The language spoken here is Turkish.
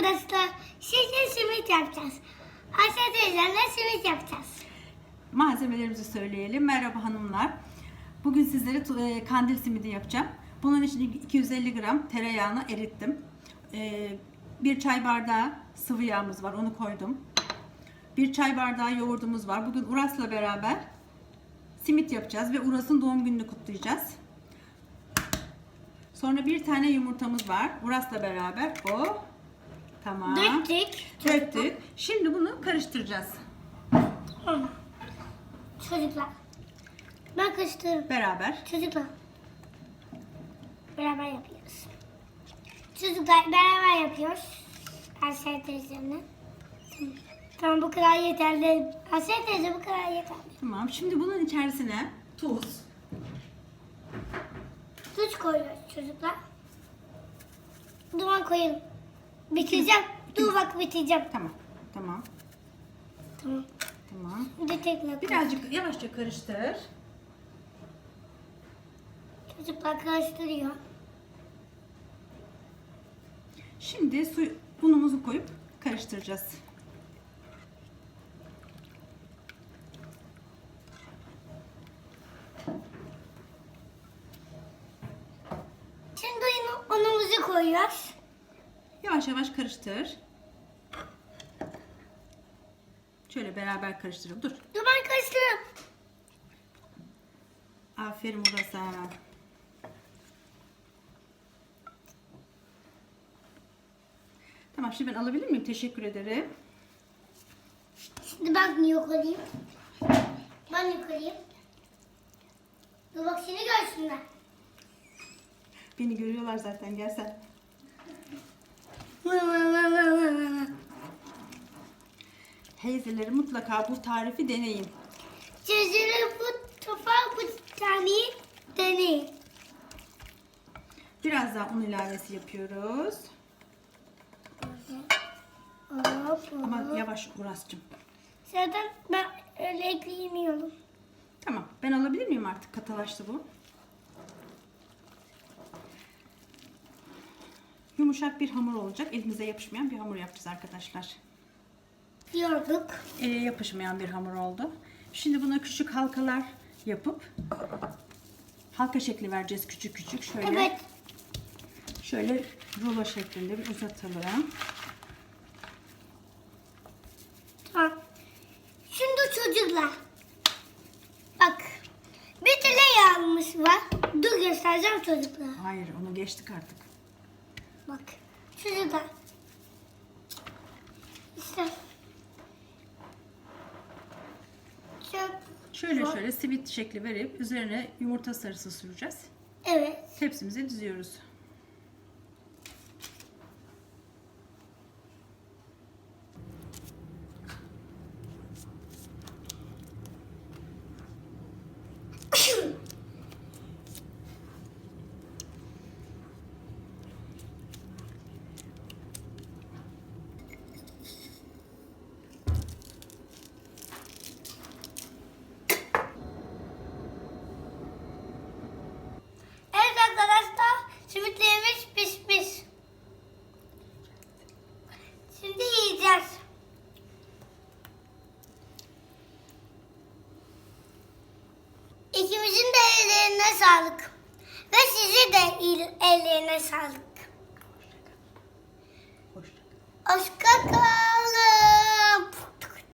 arkadaşlar şimdi simit yapacağız. Ayşe teyzemle simit yapacağız. Malzemelerimizi söyleyelim. Merhaba hanımlar. Bugün sizlere e, kandil simidi yapacağım. Bunun için 250 gram tereyağını erittim. E, Bir çay bardağı sıvı yağımız var. Onu koydum. Bir çay bardağı yoğurdumuz var. Bugün Uras'la beraber simit yapacağız ve Uras'ın doğum gününü kutlayacağız. Sonra bir tane yumurtamız var. Uras'la beraber o. Tamam. Döktük. Döktük. Şimdi bunu karıştıracağız. Hı. Çocuklar. Ben karıştırırım. Beraber. Çocuklar. Beraber yapıyoruz. Çocuklar beraber yapıyoruz. Ayşe teyzemle. Tamam. Tamam bu kadar yeterli. Ayşe teyze bu kadar yeterli. Tamam. Şimdi bunun içerisine tuz, Tuz koyuyoruz çocuklar. Duman koyalım. Bitireceğim. Dur bak bitireceğim. Tamam. Tamam. Tamam. Tamam. Bir de tekrar. Birazcık yavaşça karıştır. Çocuklar karıştırıyor. Şimdi su unumuzu koyup karıştıracağız. Şimdi unu- unumuzu koyuyoruz. Yavaş yavaş karıştır. Şöyle beraber karıştıralım. Dur. Dur ben karıştırıyorum. Aferin Uras'a. Tamam şimdi ben alabilir miyim? Teşekkür ederim. Şimdi ben yukarıyım. Ben yukarıyım. Dur bak seni görsünler. Beni görüyorlar zaten. Gel sen. Teyzeleri mutlaka bu tarifi deneyin. Çocuğu bu topa bu tane deneyin. Biraz daha un ilavesi yapıyoruz. Ama yavaş Uras'cığım. Zaten ben öyle ekleyemiyorum. Tamam. Ben alabilir miyim artık? Katılaştı bu. Yumuşak bir hamur olacak. Elimize yapışmayan bir hamur yapacağız arkadaşlar. Yorduk. Ele yapışmayan bir hamur oldu. Şimdi buna küçük halkalar yapıp halka şekli vereceğiz küçük küçük. Şöyle Evet. şöyle rulo şeklinde bir uzatalım. Tamam. Şimdi çocuklar. Bak. Bir tereyağımız var. Dur göstereceğim çocuklar. Hayır onu geçtik artık. Bak. Çocuklar. İşte. Çok. Şöyle şöyle simit şekli verip üzerine yumurta sarısı süreceğiz. Evet. Tepsimize diziyoruz. Evet arkadaşlar. Simitlerimiz pişmiş. Şimdi yiyeceğiz. İkimizin de ellerine sağlık. Ve sizi de ellerine sağlık. Hoşça Hoşça kal.